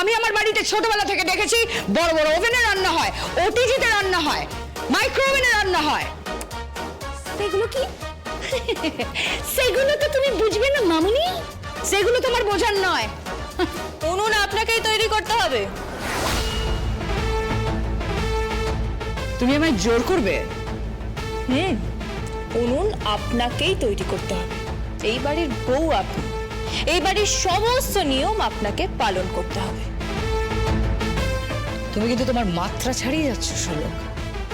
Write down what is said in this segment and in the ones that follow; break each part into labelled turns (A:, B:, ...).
A: আমি আমার বাড়িতে ছোটবেলা থেকে দেখেছি বড় বড় ওভেনে রান্না হয় ওটিজিতে রান্না হয় মাইক্রো ওভেনে রান্না হয়।
B: সেগুলো কি? সেগুলো তো তুমি বুঝবে না মামুনি।
A: সেগুলো তোমার বোঝার নয়।
B: উনুন আপনাকেই তৈরি করতে হবে।
A: তুমি আমায় জোর করবে?
B: হুম উনুন আপনাকেই তৈরি করতে হবে। এই বাড়ির বউ আপনি। এই বাড়ির সমস্ত নিয়ম আপনাকে পালন করতে হবে।
A: তুমি কিন্তু তোমার মাত্রা ছাড়িয়ে যাচ্ছ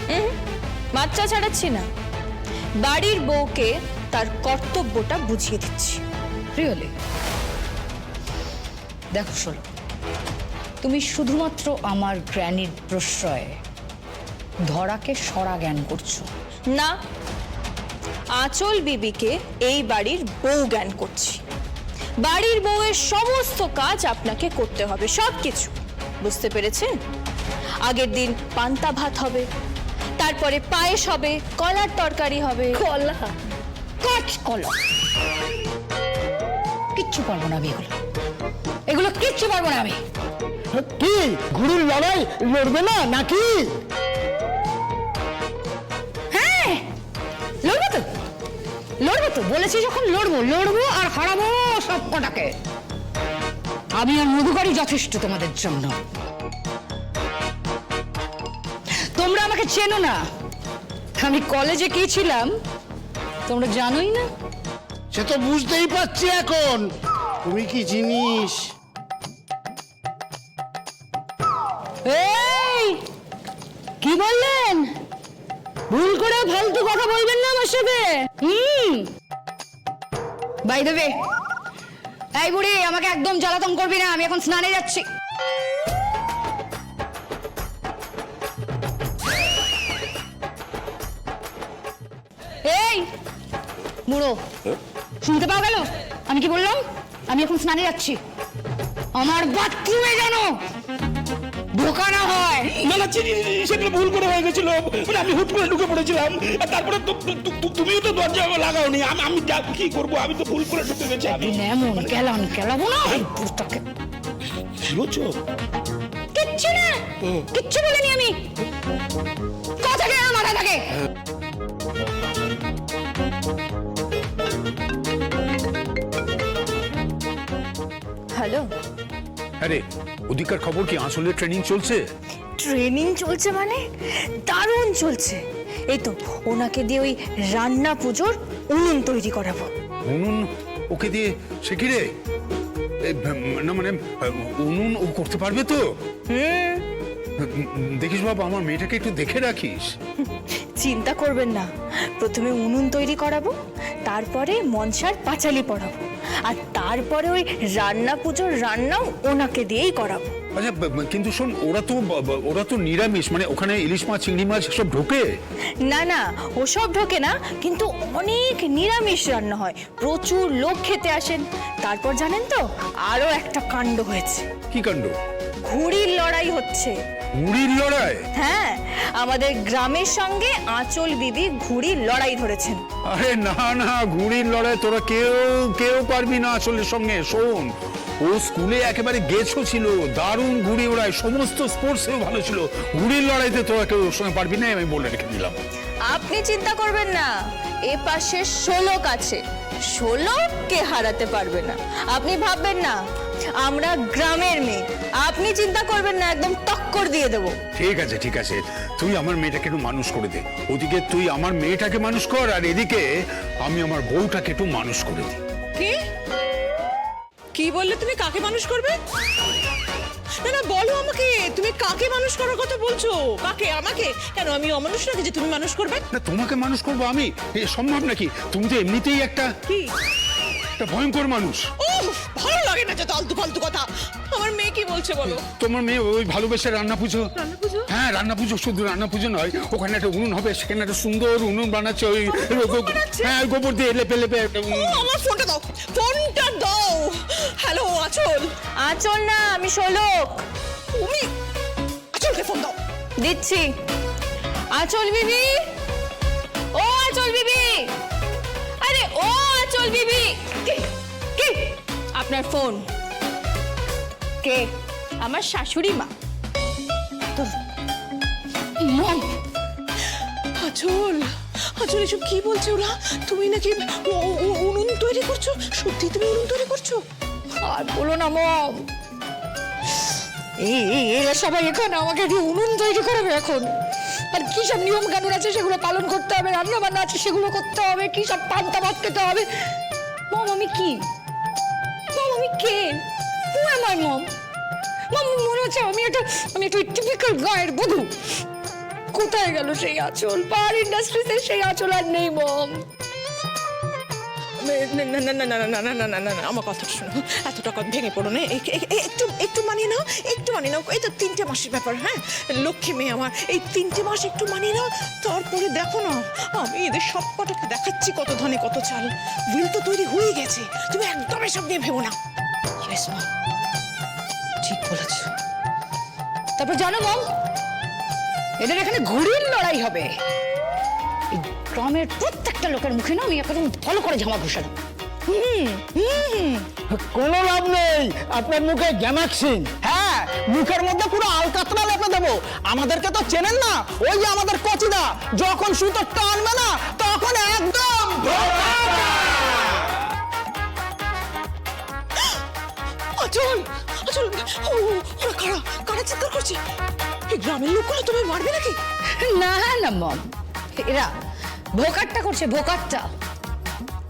B: হুম? মাত্রা ছাড়াচ্ছি না। বাড়ির বউকে তার কর্তব্যটা বুঝিয়ে দিচ্ছি।
A: রিয়েলি দেখো শোলক তুমি শুধুমাত্র আমার গ্র্যানির প্রশ্রয়ে ধরাকে সরা জ্ঞান করছ।
B: না আঁচল বিবিকে এই বাড়ির বউ জ্ঞান করছি। বাড়ির বউয়ের সমস্ত কাজ আপনাকে করতে হবে সব কিছু বুঝতে পেরেছেন? আগের দিন পান্তা ভাত হবে। তারপরে পায়েস হবে কলার তরকারি হবে।
A: কলা? কাজ কলা। কিচ্ছু পারব না আমি এগুলো। এগুলো কিচ্ছু পারব না আমি।
C: কি ঘুড়ির লড়াই লড়বে না নাকি?
A: হ্যাঁ লড়বো তো। লড়বো তো বলেছি যখন লড়বো লড়বো আর হারাবো সব কটাকে। আমি আর মধুকারই যথেষ্ট তোমাদের জন্য। আমাকে চেনো না। আমি কলেজে কি ছিলাম তোমরা জানোই না?
C: সে তো বুঝতেই পারছি এখন। তুমি কি জিনিস?
A: এই কি বললেন? ভুল করে ফালতু কথা বলবেন না আমার সাথে? হুম। বাই দেবে এই বুড়ি আমাকে একদম জ্বালাতন করবি না আমি এখন স্নানে যাচ্ছি। বুড়ো শুনতে পাওয়া গেল? আমি কি বললাম? আমি এখন স্নানে যাচ্ছি। আমার বাথরুমে জানো? ঢোকানো হয়।
D: না না সেগুলো ভুল করে হয়ে গেছিল। মানে আমি হুট করে ঢুকে পড়েছিলাম। আর তারপরে তুমিও তো দরজা লাগাওনি। আমি আমি কি করব? আমি তো ভুল করে ঢুকে গেছি আমি।
A: এমন কেলান কেলাবো না? ওই বুড়োটাকে। কিচ্ছু না। কিচ্ছু বলিনি আমি। কথা কে মাথা থাকে?
B: হ্যালো
E: আরে ওদিকার খবর কি আসলে ট্রেনিং চলছে?
B: ট্রেনিং চলছে মানে? দারুণ চলছে। এই তো ওনাকে দিয়ে ওই রান্না পুজোর উনুন তৈরি করাবো।
E: উনুন? ওকে দিয়ে? সে কি রে? না মানে উনুন ও করতে পারবে তো? দেখিস বাবা আমার মেয়েটাকে একটু দেখে রাখিস।
B: চিন্তা করবেন না। প্রথমে উনুন তৈরি করাবো তারপরে মনসার পাঁচালি পড়াবো আর তারপরে ওই রান্না পুজোর রান্নাও ওনাকে দিয়েই করাবো।
E: আচ্ছা কিন্তু শোন ওরা তো ওরা তো নিরামিষ মানে ওখানে ইলিশ মাছ চিংড়ি মাছ সব ঢোকে?
B: না না ওসব ঢোকে না কিন্তু অনেক নিরামিষ রান্না হয় প্রচুর লোক খেতে আসেন। তারপর জানেন তো আরও একটা কাণ্ড হয়েছে।
E: কি কাণ্ড?
B: ঘুড়ির লড়াই হচ্ছে।
E: মুড়ির লড়াই?
B: হ্যাঁ আমাদের গ্রামের সঙ্গে আঁচল বিবি ঘুড়ির লড়াই ধরেছেন।
E: আরে না না ঘুড়ির লড়াই তোরা কেউ কেউ পারবি না আসলের সঙ্গে শোন। ও স্কুলে একেবারে গেছো ছিল দারুণ ঘুড়ি ওড়ায় সমস্ত স্পোর্টসেও ভালো ছিল। ঘুড়ির লড়াইতে তোরা কেউ ওর সঙ্গে পারবি না আমি বলে রেখে দিলাম।
B: আপনি চিন্তা করবেন না এ পাশে ষোলক আছে। ষোলককে হারাতে পারবে না? আপনি ভাববেন না আমরা গ্রামের মেয়ে। আপনি চিন্তা করবেন না একদম টক্কর দিয়ে দেবো।
E: ঠিক আছে ঠিক আছে। তুই আমার মেয়েটাকে একটু মানুষ করে দে। ওদিকে তুই আমার মেয়েটাকে মানুষ কর আর এদিকে আমি আমার বউটাকে একটু মানুষ করে দিই।
F: কি? কি বললে তুমি কাকে মানুষ করবে? না না বলো আমাকে। তুমি কাকে মানুষ করার কথা বলছো? কাকে? আমাকে? কেন আমি অমানুষ নাকি যে তুমি মানুষ করবে?
E: না তোমাকে মানুষ করব আমি? এ সম্ভব নাকি? তুমি তো এমনিতেই একটা
F: কি?
E: একটা ভয়ঙ্কর মানুষ।
F: ও ভালো লাগে না যে ফালতু ফালতু কথা। আমার মেয়ে কি বলছে বলো?
E: তোমার মেয়ে ওই ভালোবেসে রান্না পুজো?
F: রান্না পুজো?
E: হ্যাঁ রান্না পুজো শুধু রান্না পুজো নয় ওখানে একটা উনুন হবে সেখানে একটা সুন্দর উনুন বানাচ্ছে ওই হ্যাঁ গোবর দিয়ে লেপে লেপে একটা উনুন।
F: আমার ফোনটা দাও ফোনটা দাও। হ্যালো আচল।
B: আচল না আমি ষোলক
F: তুমি আচলকে ফোন দাও।
B: দিচ্ছি। আচল বিবি আপনার ফোন। কে? আমার শাশুড়ি মা।
G: মম
F: আচল আচল এসব কি বলছে ওরা? তুমি নাকি উনুন তৈরি করছ? সত্যি তুমি উনুন তৈরি করছ?
G: আর বলো না মম। এরা সবাই এখানে আমাকে দিয়ে উনুন তৈরি করবে এখন। আর কি সব নিয়ম কানুন আছে সেগুলো পালন করতে হবে রান্না বান্না আছে সেগুলো করতে হবে কি সব পান্তা ভাত খেতে হবে? মম আমি কি? আমি কে? হু এম মম। মম, মনে হচ্ছে আমি একটা আমি একটা টিপিক্যাল গায়ের বধু। কোথায় গেল সেই আঁচল? পার ইন্ডাস্ট্রিতে সেই আঁচল আর নেই, মম।
F: আমার এত পড়ো একটু একটু মানিয়ে নাও একটু নাও এই তো তিনটে মাসের ব্যাপার হ্যাঁ লক্ষ্মী মেয়ে আমার এই তিনটে মাস একটু মানিয়ে নাও তারপরে দেখো না আমি এদের সব কটাকে দেখাচ্ছি কত ধনে কত চাল উইল তো তৈরি হয়ে গেছে তুমি একদম এসব নিয়ে ভেবো না
G: ঠিক বলেছ তারপর জানো এদের এখানে ঘুড়ির লড়াই হবে গ্রামের প্রত্যেকটা লোকের মুখে না আমি একদম ভালো করে জামা ঘোষানো
C: কোনো লাভ নেই। আপনার মুখে গ্যামাক্সিন। হ্যাঁ মুখের মধ্যে পুরো আলকাতরা লেপে দেবো। আমাদেরকে তো চেনেন না? ওই যে আমাদের কচিদা যখন সুতো টানবে না তখন একদম
F: অচল অচল ও ওরা কারা? কারা চিৎকার করছে? এই গ্রামের লোকগুলো তুমি মারবে নাকি?
G: না না মম। এরা ভোকারটা করছে ভোকারটা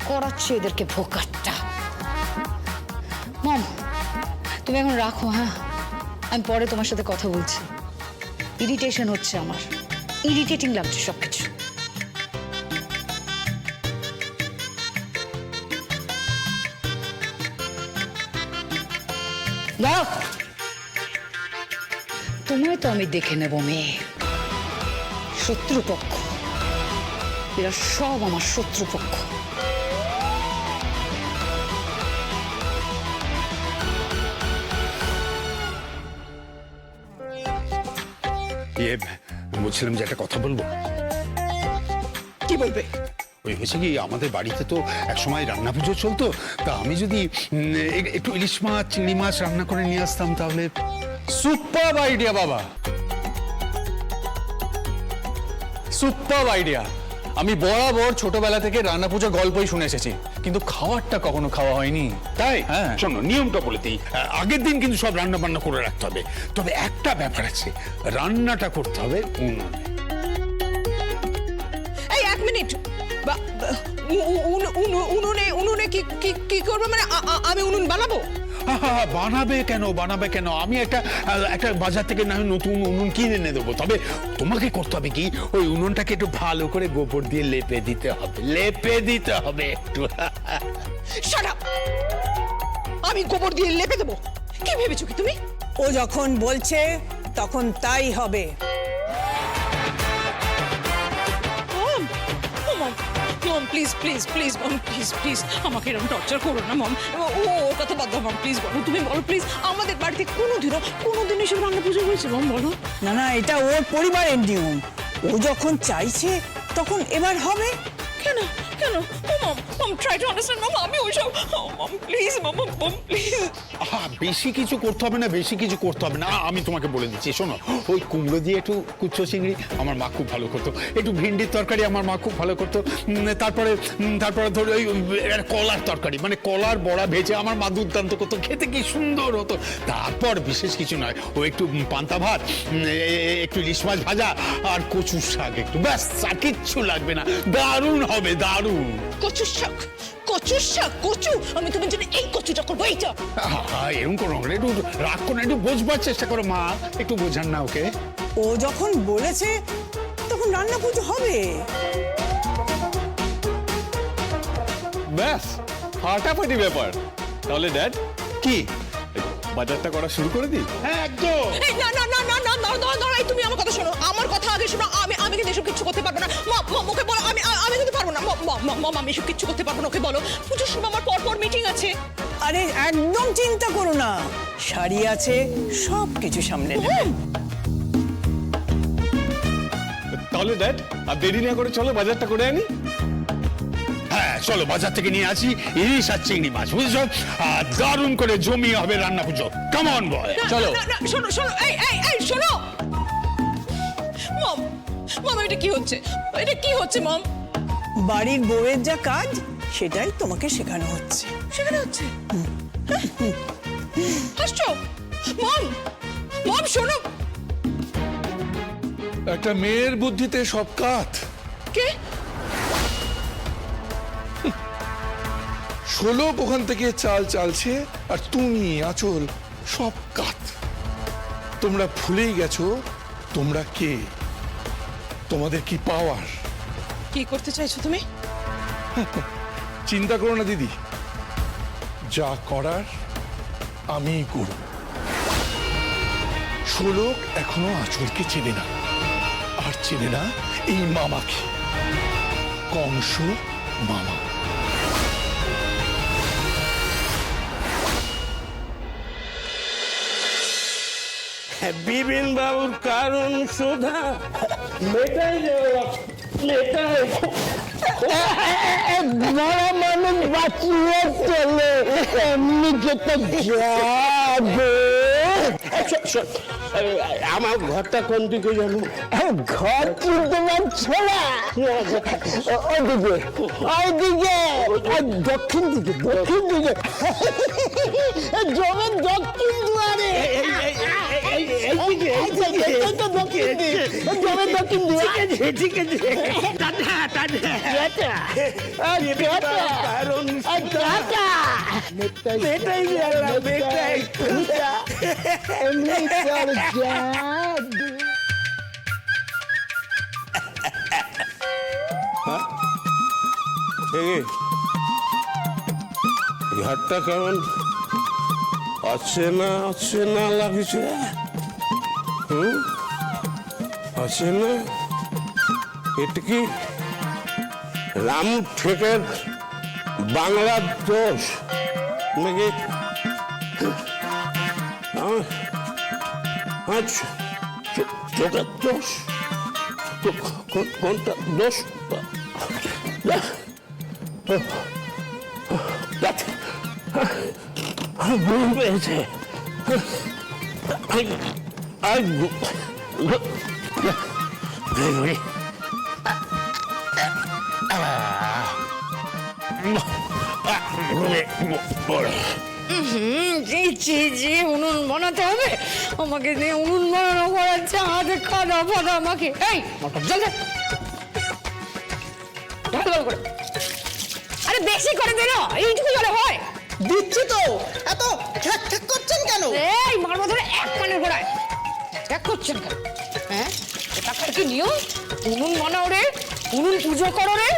G: করাচ্ছে এদেরকে ভোকারটা মম, তুমি এখন রাখো হ্যাঁ? আমি পরে তোমার সাথে কথা বলছি। ইরিটেশন হচ্ছে আমার। ইরিটেটিং লাগছে সবকিছু। দাও তোমায় তো আমি দেখে নেব, মেয়ে। শত্রুপক্ষ। এরা সব আমার শত্রুপক্ষ।
E: ইয়ে বলছিলাম যে একটা কথা বলব।
F: কি বলবে?
E: ওই হয়েছে কি আমাদের বাড়িতে তো একসময় রান্না পুজো চলতো তা আমি যদি উম, এ- একটু ইলিশ মাছ চিংড়ি মাছ রান্না করে নিয়ে আসতাম তাহলে
H: সুপার আইডিয়া বাবা। সুপার আইডিয়া আমি বরাবর ছোটবেলা থেকে রান্না পুজোর গল্পই শুনে এসেছি কিন্তু খাবারটা কখনো খাওয়া হয়নি
E: তাই
H: হ্যাঁ।
E: শোনো নিয়মটা বলে দিই আগের দিন কিন্তু সব রান্না বান্না করে রাখতে হবে তবে একটা ব্যাপার আছে রান্নাটা করতে হবে উনুনে
F: এই এক মিনিট বা- বা- উ- উ- উন- উন- উনুনে উনুনে কি কি করবে মানে আমি উনুন বানাবো
E: বানাবে কেন বানাবে কেন? আমি একটা একটা বাজার থেকে না নতুন উনুন কিনে এনে দেবো। তবে তোমাকে করতে হবে কি? ওই উনুনটাকে একটু ভালো করে গোবর দিয়ে লেপে দিতে হবে। লেপে দিতে হবে একটু।
F: আমি গোবর দিয়ে লেপে দেবো। কি ভেবেছো কি তুমি?
I: ও যখন বলছে তখন তাই হবে।
F: Mom please please please mom please please আমাকে এরকম টর্চার করো না মম। ও ও ওর কথা বাদ দাও মম প্লিজ বলো তুমি বলো প্লিজ আমাদের বাড়িতে কোনো দিনও কোনো দিন এসব রান্না পুজো হয়েছে মম বলো।
I: না না এটা ওর পরিবারের নিয়ম। ও যখন চাইছে তখন এবার হবে।
F: কেন? কেন? Mom mom try to understand mom আমি ওইসব মম প্লিজ মম মম প্লিজ
E: আহা, বেশি কিছু করতে হবে না বেশি কিছু করতে হবে না। আমি তোমাকে বলে দিচ্ছি শোনো ওই কুমড়ো দিয়ে একটু কুচ্ছ চিংড়ি আমার মা খুব ভালো করতো। একটু ভিন্ডির তরকারি আমার মা খুব ভালো করতো। তারপরে তারপরে ধরো ওই কলার তরকারি মানে কলার বড়া ভেজে আমার মা দুর্দান্ত করতো খেতে কি সুন্দর হতো। তারপর বিশেষ কিছু নয় ও একটু পান্তা ভাত একটু ইলিশ মাছ ভাজা আর কচুর শাক একটু ব্যাস আর কিচ্ছু লাগবে না। দারুণ হবে দারুণ
F: আলু কচু শাক কচু শাক কচু। আমি তোমার জন্য এই কচুটা করব এইটা।
E: এরকম করো না একটু রাগ একটু বোঝবার চেষ্টা করো মা। একটু বোঝান না ওকে।
I: ও যখন বলেছে তখন রান্না হবে।
H: ব্যাস ফাটাফাটি ব্যাপার। তাহলে ড্যাড
E: কি?
H: বাজারটা করা শুরু করে দিই?
E: হ্যাঁ, একদম।
F: না না না না না দাঁড়াও দাঁড়াও তুমি আমার কথা শোনো। আমার কথা আগে শোনো আমি আমি কিন্তু এসব কিছু করতে পারব না। মা মা ওকে বলো আমি আমি কিন্তু পারব না। মা মা মা মা, আমি এসব কিছু করতে পারব না ওকে বলো। পুজোর সময় আমার পর পর মিটিং আছে।
I: আরে একদম চিন্তা করো না। শাড়ি আছে সব কিছু সামনে
H: তাহলে ড্যাড আর দেরি না করে চলো বাজারটা করে আনি।
E: হ্যাঁ চলো বাজার থেকে নিয়ে আসি ইলিশ আর চিংড়ি মাছ বুঝছ? আর দারুণ করে জমিয়ে হবে রান্না পুজো। কেমন বয়
H: চলো।
F: শোনো শোনো এই এই এই শোনো। এটা কি হচ্ছে? এটা কি হচ্ছে মম?
I: বাড়ির বউয়ের যা কাজ সেটাই তোমাকে শেখানো হচ্ছে।
F: সেখানে হচ্ছে? হাসছো? মম! মম শোনো।
J: একটা মেয়ের বুদ্ধিতে সব কাত।
F: কে?
J: ষোলক ওখান থেকে চাল চালছে আর তুমি আচল সব কাত। তোমরা ভুলেই গেছো তোমরা কে? তোমাদের কি পাওয়ার?
F: কি করতে চাইছো তুমি?
J: চিন্তা করো না দিদি। যা করার আমি করব। শোলক এখনও আচলকে চেনে না। আর চেনে না এই মামাকে। কংস মামা।
K: বিপিন বাবুর কারণ শোধা মেটাই মেটাই।
C: বড় মানুষ বাঁচিয়ে চলে এমনি যেতে যাবে
K: আমার ঘরটা কোন দিকে জানো?
C: ঘর চিনতে পারছ না ওদিকে ওইদিকে দক্ষিণ দিকে দক্ষিণ দিকে। জমের দক্ষিণ দুয়ারে।
K: এইদিকে এইদিকে
C: এই তো দক্ষিণ দিক জমের দক্ষিণ দুয়ারে
K: ঠিক আছে টাটা টাটা কারণ মেটাই গেল মেটাই ঘরটা কেমন আছে না আছে না লাগছে। হুম? আছে না? এটা রাম ঠেকের বাংলার দোষ নাকি? আচ্ছা চোখের দোষ? কোনটা দোষ? ঘুম পেয়েছে
G: জি জি জি, উনুন বানাতে হবে। আমাকে দিয়ে উনুন বানানো করাচ্ছে হাতে খাদা ফাদা আমাকে। এই, মোটর জল ভালো আরে, বেশি করে দে এইটুকু জলে হয়।
C: দিচ্ছি তো। এত ঠ্যাক ঠ্যাক করছেন কেন?
G: এই মারবো ধরে এক কানের গোড়ায়। এক করছেন কেন? হ্যাঁ? এটা কি নিয়ম? উনুন বানাও রে উনুন পুজো করো রে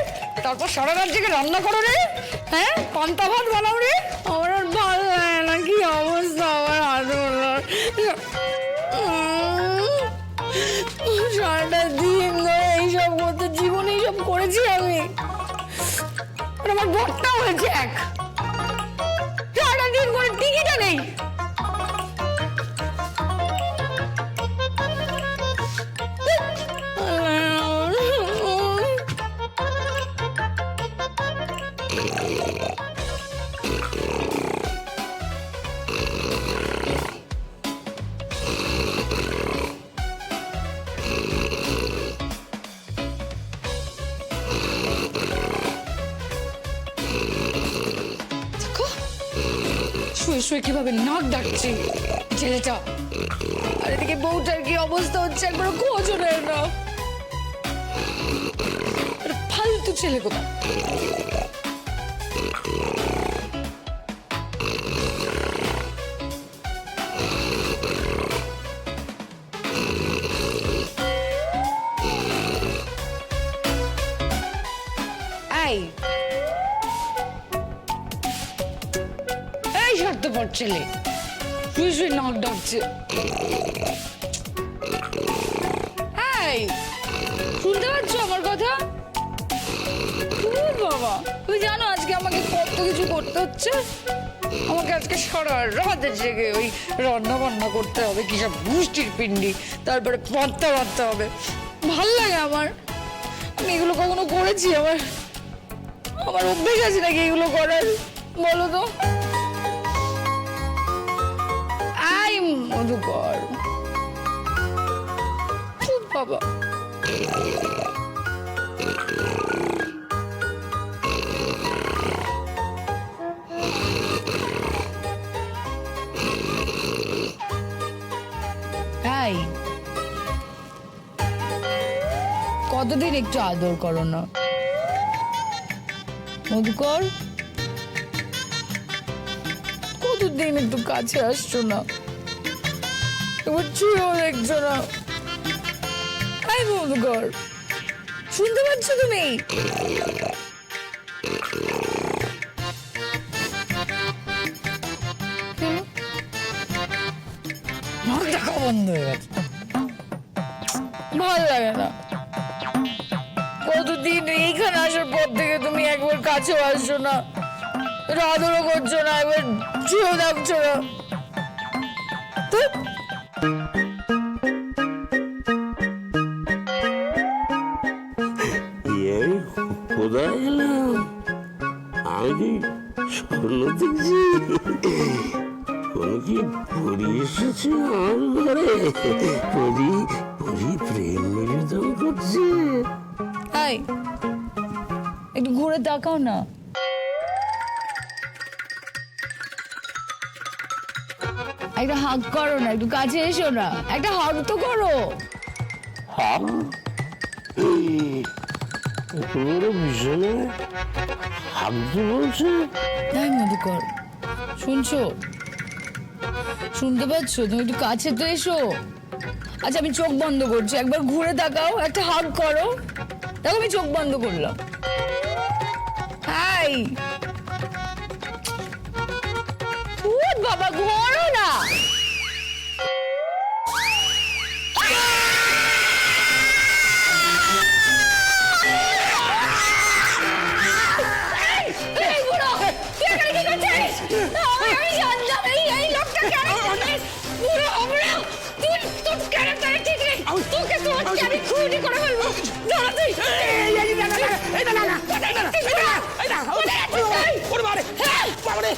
G: তারপর সারা রাত জেগে রান্না করো রে হ্যাঁ? পান্তা ভাত বানাও রে। আমার আর ভালো লাগে না কি অবস্থা আমার উম, সারাটা দিন ধরে এইসব করতে জীবনে এইসব করেছি আমি। আমার বটটা হয়েছে এক। শুয়ে শুয়ে কীভাবে নাক ডাকছে? ছেলেটা। আর এদিকে বউটার কি অবস্থা হচ্ছে একবার খোঁজও নেয় না। ফালতু ছেলে কোথায়? ছেলে। শুয়ে শুয়ে নাক ডাকছে। এই, শুনতে পাচ্ছ আমার কথা? বাবা, তুমি জানো আজকে আমাকে কত কিছু করতে হচ্ছে? আমাকে আজকে সারা রাত জেগে ওই রান্না বান্না করতে হবে, কি সব মিষ্টির পিন্ডি, তারপরে পাত্তা বাঁধতে হবে। ভালো লাগে আমার। আমি এগুলো কখনো করেছি আমার আমার অভ্যেস আছে নাকি এগুলো করার? বলো তো। চুপ বাবা। তাই কতদিন একটু আদর করো না মধুকর কতদিন একটু কাছে আসছো না? এবার ছুঁয়েও দেখছ না আই মধুকর শুনতে পাচ্ছ তুমি? বন্ধ হয়ে গেছে। ভালো লাগে না। কতদিন এইখানে আসার পর থেকে তুমি একবার কাছেও আসছো না। আদরও করছ না একবার ছুঁয়েও দেখছ না। ধ্যাৎ।
L: এই
G: একটা হাগ করো না একটু কাছে এসো না। একটা হাগ তো করো।
L: হামতে বলছে
G: তাই মধুকর শুনছো? শুনতে পাচ্ছ? তুমি একটু কাছে তো এসো। আচ্ছা আমি চোখ বন্ধ করছি। একবার ঘুরে তাকাও একটা হাগ করো। দেখো আমি চোখ বন্ধ করলাম। হাই! হ্যাঁ,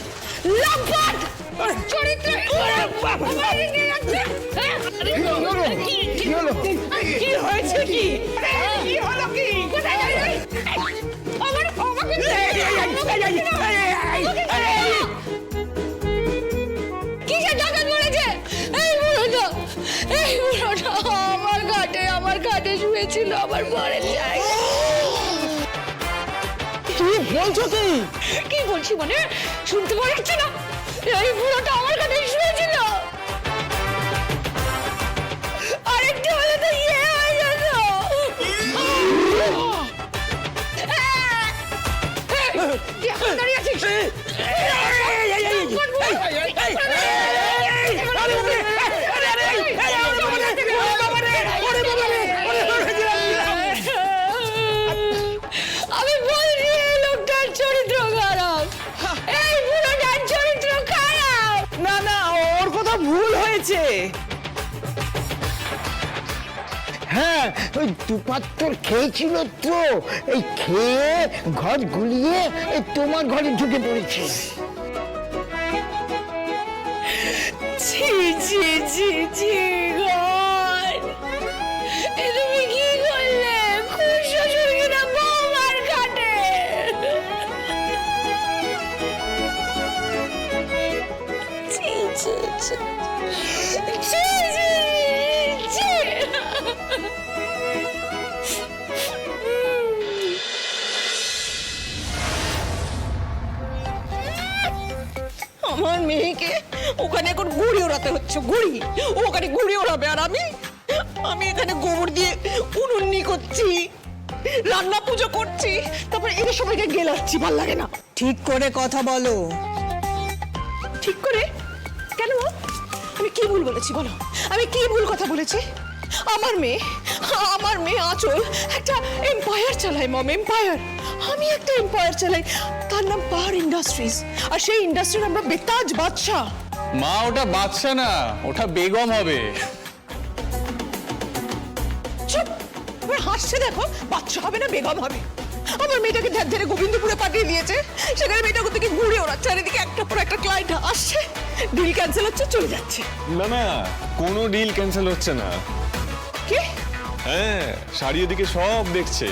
G: লম্পট। হ্যাঁ, কি- কি- কি হয়েছে কি? কি হলো কি? আমার এই বুড়োটা এই বুড়োটা আমার ঘাটে আমার ঘাটে শুয়েছিল আমার জায়গায়।
C: কি বলছো কি?
G: কি বলছি মানে? শুনতে পারছি না এই বুড়োটা আমার কাছে শুয়েছিল আরেকটি হলে তো ইয়ে হয়ে যেত?
C: ওই দুপাত্তর খেয়েছিল তো। এই খেয়ে ঘর গুলিয়ে এই তোমার ঘরে ঢুকে পড়েছে।
G: ছি ছি
F: আমার মেয়েকে ওখানে এখন ঘুড়ি ওড়াতে হচ্ছে ও ওখানে ঘুড়ি ওড়াবে আর আমি? আমি এখানে গোবর দিয়ে উনুন্নি করছি রান্না পুজো করছি তারপরে এদের সবাইকে গেলাচ্ছি ভালো লাগে না।
I: ঠিক করে কথা বলো।
F: ঠিক করে? কেন আমি কি ভুল বলেছি বলো? আমি কি ভুল কথা বলেছি? আমার মেয়ে আমার মেয়ে আঁচল একটা এম্পায়ার চালায় মম এম্পায়ার আমি একটা এম্পায়ার চালাই। তার নাম পাওয়ার ইন্ডাস্ট্রিজ আর সেই ইন্ডাস্ট্রির আমরা বেতাজ বাদশাহ।
H: মা ওটা বাদশা না ওটা বেগম হবে।
F: চুপ! এবার হাসছে দেখো বাচ্চা হবে না বেগম হবে? আমার মেয়েটাকে ধ্যান ধরে গোবিন্দপুরে পাঠিয়ে দিয়েছে। সেখানে মেয়েটা থেকে ঘুরে ওড়াচ্ছে চারিদিকে একটা পর একটা ক্লায়েন্ট আসছে। ডিল ক্যান্সেল হচ্ছে চলে যাচ্ছে।
H: না না কোনো ডিল ক্যান্সেল হচ্ছে না।
F: কি?
H: হ্যাঁ শাড়ি ওদিকে সব দেখছে।